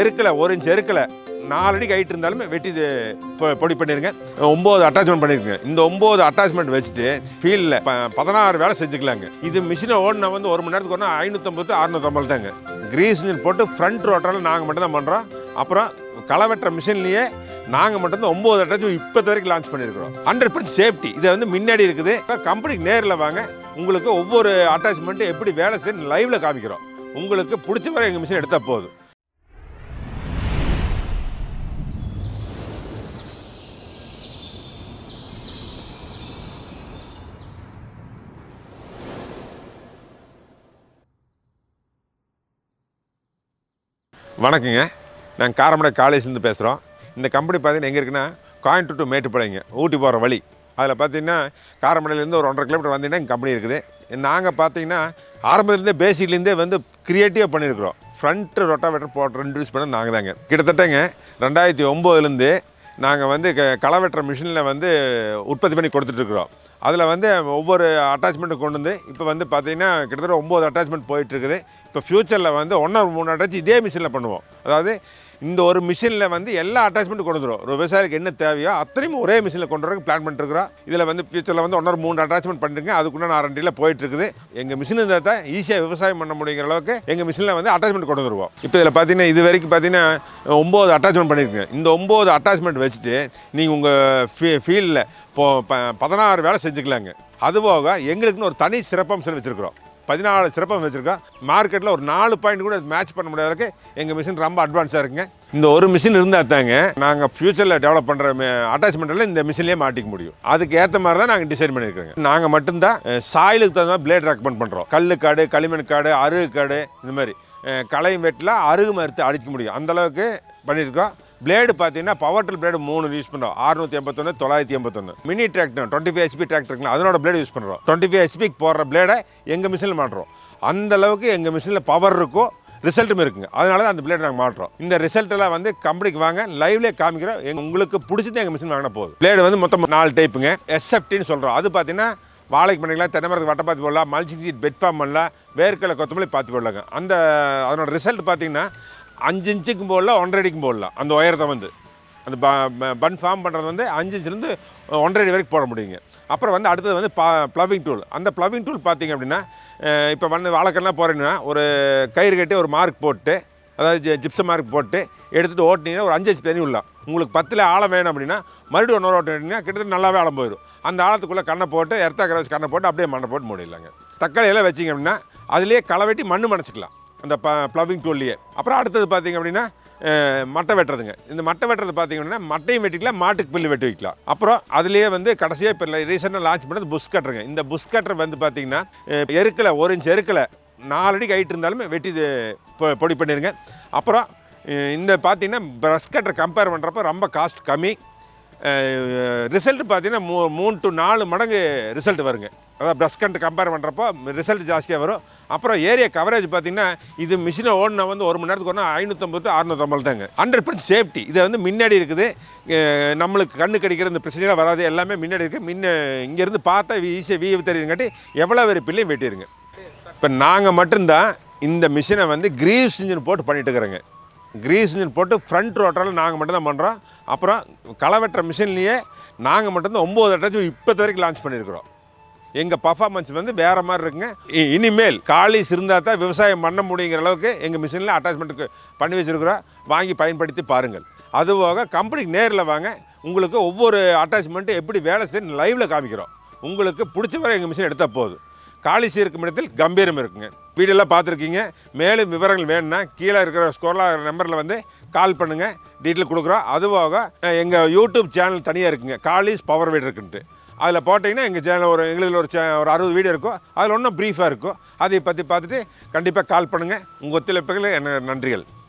எருக்கில் ஒரு இன்ச் எருக்கில். நாலு அடிக்கு ஹைட் இருந்தாலுமே வெட்டி இது பொடி பண்ணிருங்க. ஒம்பது அட்டாச்மெண்ட் பண்ணிருக்கேன் இந்த ஒம்பது அட்டாச்மெண்ட் வச்சுட்டு ஃபீல்டில் பதினாறு வேலை செஞ்சுக்கலாங்க. இது மிஷினை ஓடினா வந்து ஒரு மணி நேரத்துக்கு ஒன்றா ஐநூற்றம்பது அறுநூற்றம்பது தாங்க கிரீஸ் இன்ஜின் போட்டு ஃப்ரண்ட் ரோட்டரில் நாங்கள் மட்டும்தான் பண்ணுறோம் அப்புறம் களை வெட்டுற மிஷின்லேயே நாங்கள் மட்டும்தான் ஒம்பது அட்டாச்சும் இப்போ வரைக்கும் லான்ச் பண்ணியிருக்கிறோம். ஹண்ட்ரட் பர்சன்ட் சேஃப்டி இது வந்து முன்னாடி இருக்குது. கம்பெனிக்கு நேரில் வாங்க. உங்களுக்கு ஒவ்வொரு அட்டாச்மெண்ட்டும் எப்படி வேலை செய்ய லைவில் காமிக்கிறோம். உங்களுக்கு பிடிச்ச வரை எங்கள் மிஷின் எடுத்தால் போதும். வணக்கங்க. நாங்கள் காரமடை காலேஜ்லேருந்து பேசுகிறோம் இந்த கம்பெனி பார்த்தீங்கன்னா எங்கே இருக்குன்னா கோயம்புத்தூர் டு மேட்டுப்பாளையங்க. ஊட்டி போகிற வழி. அதில் பார்த்தீங்கன்னா காரமடையிலேருந்து ஒரு ஒன்றரை கிலோமீட்டர் வந்தீங்கன்னா எங்கள் கம்பெனி இருக்குது. நாங்கள் பார்த்தீங்கன்னா ஆரம்பத்துலேருந்தே பேசிக்லேருந்தே வந்து க்ரியேட்டிவாக பண்ணியிருக்கிறோம். ஃப்ரண்ட்டு ரொட்டாவேட்டர் போட்டு இன்ட்ரடியூஸ் பண்ண நாங்கள் தாங்க கிட்டத்தட்டங்க ரெண்டாயிரத்தி ஒம்போதுலேருந்து நாங்கள் வந்து க களை வெட்டுற மிஷினில் வந்து உற்பத்தி பண்ணி கொடுத்துட்ருக்குறோம் அதில் வந்து ஒவ்வொரு அட்டாச்மெண்ட்டும் கொண்டு வந்து இப்போ வந்து பார்த்தீங்கன்னா கிட்டத்தட்ட ஒம்பது அட்டாச்மெண்ட் போயிட்டுருக்குது. இப்போ ஃப்யூச்சரில் வந்து ஒன்றா மூணு அட்டாச் இதே மிஷினில் பண்ணுவோம். அதாவது இந்த ஒரு மிஷினில் வந்து எல்லா அட்டாச்மெண்ட்டும் கொண்டு வந்துடும் ஒரு விவசாயிக்கு என்ன தேவையோ அத்தனையும் ஒரே மிஷினில் கொண்டு வரக்கு பிளான் பண்ணிட்டுருக்குறோம் இதில் வந்து ஃபியூச்சரில் வந்து ஒன்றரை மூணு அட்டாச்மெண்ட் பண்ணிருங்க அதுக்குள்ள ஆரண்டியில் போயிட்டுருக்குது. எங்கள் மிஷின் இருந்தால் தான் ஈஸியாக விவசாயம் பண்ண முடியுங்கிற அளவுக்கு எங்கள் மிஷினில் வந்து அட்டாச்மெண்ட் கொண்டு வந்துருவோம். இப்போ இதில் பார்த்தீங்கன்னா இது வரைக்கும் பார்த்தீங்கன்னா ஒம்பது அட்டாச்மெண்ட் பண்ணியிருக்கேன் இந்த ஒம்பது அட்டாச்மெண்ட் வச்சுட்டு நீங்கள் உங்கள் ஃபீ ஃபீல்டில் இப்போ ப பதினாறு வேலை செஞ்சுக்கலாங்க. அதுபோக எங்களுக்குன்னு ஒரு தனி சிறப்பம்சம் வச்சுருக்கிறோம். பதினாலு சிறப்பம் வச்சுருக்கோம். மார்க்கெட்டில் ஒரு நாலு பாயிண்ட் கூட மேட்ச் பண்ண முடியாத அளவுக்கு எங்கள் மிஷின் ரொம்ப அட்வான்ஸாக இருக்குங்க. இந்த ஒரு மிஷின் இருந்தால் தாங்க நாங்கள் ஃப்யூச்சரில் டெவலப் பண்ணுற அட்டாச்மெண்ட்டில் இந்த மிஷின்லேயே மாட்டிக்க முடியும். அதுக்கு ஏற்ற மாதிரி தான் நாங்கள் டிசைன் பண்ணியிருக்கோங்க நாங்கள் மட்டும்தான் சாயிலுக்கு தகுந்த பிளேட் ரெக்கமெண்ட் பண்ணுறோம் கல் காடு களிமண் காடு அருகு காடு இந்த மாதிரி. களையும் களை வெட்டில் அருகு மறுத்து அடிக்க முடியும். அந்தளவுக்கு பண்ணியிருக்கோம். பிளேடு பார்த்தீங்கன்னா பவர் டில் பிளேடு மூணு யூஸ் பண்ணுறோம் அறுநூற்றி எண்பத்தொன்று தொள்ளாயிரத்தி எண்பத்தொன்று mini tractor twenty five HP டிராக்டருங்களா அதனோட பிளேடு யூஸ் பண்ணுறோம் டுவெண்ட்டி ஃபைவ் ஹெச்பிக்கு போடுற பிளேடை எங்கள் மிஷினில் மாட்டுறோம். அந்த அளவுக்கு எங்கள் மிஷினில் பவர் இருக்கும் ரிசல்ட்டும் இருக்குங்க. அதனால தான் அந்த பிளேட் நாங்கள் மாட்டுறோம். இந்த ரிசல்ட்டெல்லாம் வந்து கம்பெனிக்கு வாங்க லைவ்லேயே காமிக்கிறோம். எங்கள் உங்களுக்கு பிடிச்சது எங்கள் மிஷின் வாங்கினா போதும். பிளேடு வந்து மொத்தம் நாலு டைப்புங்க எஸ்எஃப்டின்னு சொல்கிறோம் அது பார்த்தீங்கன்னா வாழைக்கு பண்ணிக்கலாம் தென்னை மரத்துக்கு வட்டை போடலாம் மல்ச்சிங் சீட் பெட் ஃபார்ம் பண்ணலாம் வேர்க்கடலை கொத்தமல்லி பாத்தி போடலாங்க. அந்த அதனோட ரிசல்ட் பார்த்தீங்கன்னா அஞ்சு இன்ச்சுக்கும் போடலாம் ஒன்றரை அடிக்கும் போடலாம். அந்த உயரத்தை வந்து. அந்த பன் ஃபார்ம் பண்ணுறது வந்து அஞ்சு இன்ச்சிலேருந்து ஒன்றரை அடி வரைக்கும் போட முடியுங்க. அப்புறம் வந்து அடுத்தது வந்து பா ப்ளவிங் டூல் அந்த ப்ளவிங் டூல் பார்த்தீங்க அப்படின்னா இப்போ வந்து வாழைக்கெல்லாம் போகிறீங்கன்னா ஒரு கயிறு கட்டி ஒரு மார்க் போட்டு அதாவது ஜி- ஜிப்ஸ மார்க் போட்டு எடுத்துகிட்டு ஓட்டினீங்கன்னா ஒரு அஞ்சு அஞ்சு தண்ணி உள்ளலாம் உங்களுக்கு பத்தில் ஆழம் வேணும் அப்படின்னா மறுபடியும் ஒன்றரை ஓட்டினீங்கன்னா கிட்டத்தட்ட நல்லாவே ஆழம் போயிடும். அந்த ஆழத்துக்குள்ளே கண்ணை போட்டு எர்த்தாக்கிற வச்சு கண்ணை போட்டு அப்படியே மண்ணை போட்டு மூடிடலாங்க. தக்காளி எல்லாம் வச்சிங்க அப்படின்னா அதுலேயே களை வெட்டி மண் மணச்சிக்கலாம். அந்த ப ப்ளவிங் டூல்லையே அப்புறம் அடுத்தது பார்த்தீங்க அப்படின்னா மட்டை வெட்டுறதுங்க. இந்த மட்டை வெட்டுறது பார்த்திங்க அப்படின்னா மட்டையும் வெட்டிக்கலாம் மாட்டுக்கு புல்லு வெட்டி வைக்கலாம். அப்புறம் அதுலேயே வந்து கடைசியாக இப்போ ரீசெண்டாக லான்ச் பண்ணது புஷ் கட்டுறங்க இந்த புஷ் கட்டர் வந்து பார்த்திங்கன்னா எருக்கில் எருக்கலை ஒரு இன்ச் எருக்கில் நாலு அடிக்கு ஹைட் இருந்தாலுமே வெட்டி பொ- பொடி பண்ணிடுங்க அப்புறம் இந்த பார்த்தீங்கன்னா ப்ரஷ் கட்டர் கம்பேர் பண்ணுறப்ப ரொம்ப காஸ்ட் கம்மி. ரிசல்ட் பார்த்தீங்கன்னா மூ மூணு டு நாலு மடங்கு ரிசல்ட் வருங்க. அதாவது ப்ரஷ் கட்டர் கம்பேர் பண்ணுறப்போ ரிசல்ட் ஜாஸ்தியாக வரும். அப்புறம் ஏரியா கவரேஜ் பார்த்தீங்கன்னா இது மிஷினை ஓடினா வந்து ஒரு மணி நேரத்துக்கு ஒன்றா ஐநூற்றம்பது அறுநூற்றம்பது தாங்க. ஹண்ட்ரட் பர்சன்ட் சேஃப்டி இதை வந்து முன்னாடி இருக்குது. நம்மளுக்கு கண்ணு கடிக்கிற இந்த பிரச்சனைலாம் வராது. எல்லாமே முன்னாடி இருக்குது முன்ன இங்கேருந்து பார்த்தா ஈஸியாக வீ தெரியுதுங்காட்டி எவ்வளோ பேர் பிள்ளையும் வெட்டிடுங்க இப்போ நாங்கள் மட்டும்தான் இந்த மிஷினை வந்து கிரீஸ் இன்ஜின் போட்டு பண்ணிட்டு இருக்கிறோங்க. கிரீஸ் இன்ஜின் போட்டு ஃப்ரண்ட் ரோட்டரில் நாங்கள் மட்டும்தான் பண்ணுறோம் அப்புறம் களை வெட்டுற மிஷின்லேயே நாங்கள் மட்டும்தான் ஒம்பது அட்டாச்சும் இப்போ வரைக்கும் லான்ச் பண்ணியிருக்கிறோம் எங்கள் பர்ஃபார்மன்ஸ் வந்து வேறு மாதிரி இருக்குங்க. இனிமேல் காலிஸ் இருந்தால் தான் விவசாயம் பண்ண முடியுங்கிற அளவுக்கு எங்கள் மிஷினில் அட்டாச்மெண்ட்டுக்கு பண்ணி வச்சுருக்குறோம். வாங்கி பயன்படுத்தி பாருங்கள். அதுபோக கம்பெனிக்கு நேரில் வாங்க. உங்களுக்கு ஒவ்வொரு அட்டாச்மெண்ட்டும் எப்படி வேலை செய்ய லைவில் காமிக்கிறோம். உங்களுக்கு பிடிச்ச வரை எங்கள் மிஷின் எடுத்தால் போதும். காலிசி இருக்கும் இடத்தில் கம்பீரம் இருக்குங்க. வீடியோலாம் பார்த்துருக்கீங்க. மேலும் விவரங்கள் வேணும்னா கீழே இருக்கிற ஸ்கோர்லா நம்பரில் வந்து கால் பண்ணுங்கள் டீட்டெயில் கொடுக்குறோம். அதுபோக எங்கள் யூடியூப் சேனல் தனியாக இருக்குங்க. காலிஸ் பவர் வீடு இருக்குன்ட்டு. அதில் போட்டிங்கன்னா எங்கள் சேனல் ஒரு எங்களுக்கு ஒரு சே- ஒரு அறுபது வீடியோ இருக்கும். அதில் ஒன்றும் ப்ரீஃபாக இருக்கும். அதை பற்றி பார்த்துட்டு கண்டிப்பாக கால் பண்ணுங்கள். உங்கள் ஒத்துழைப்புகள் என்ன நன்றிகள்.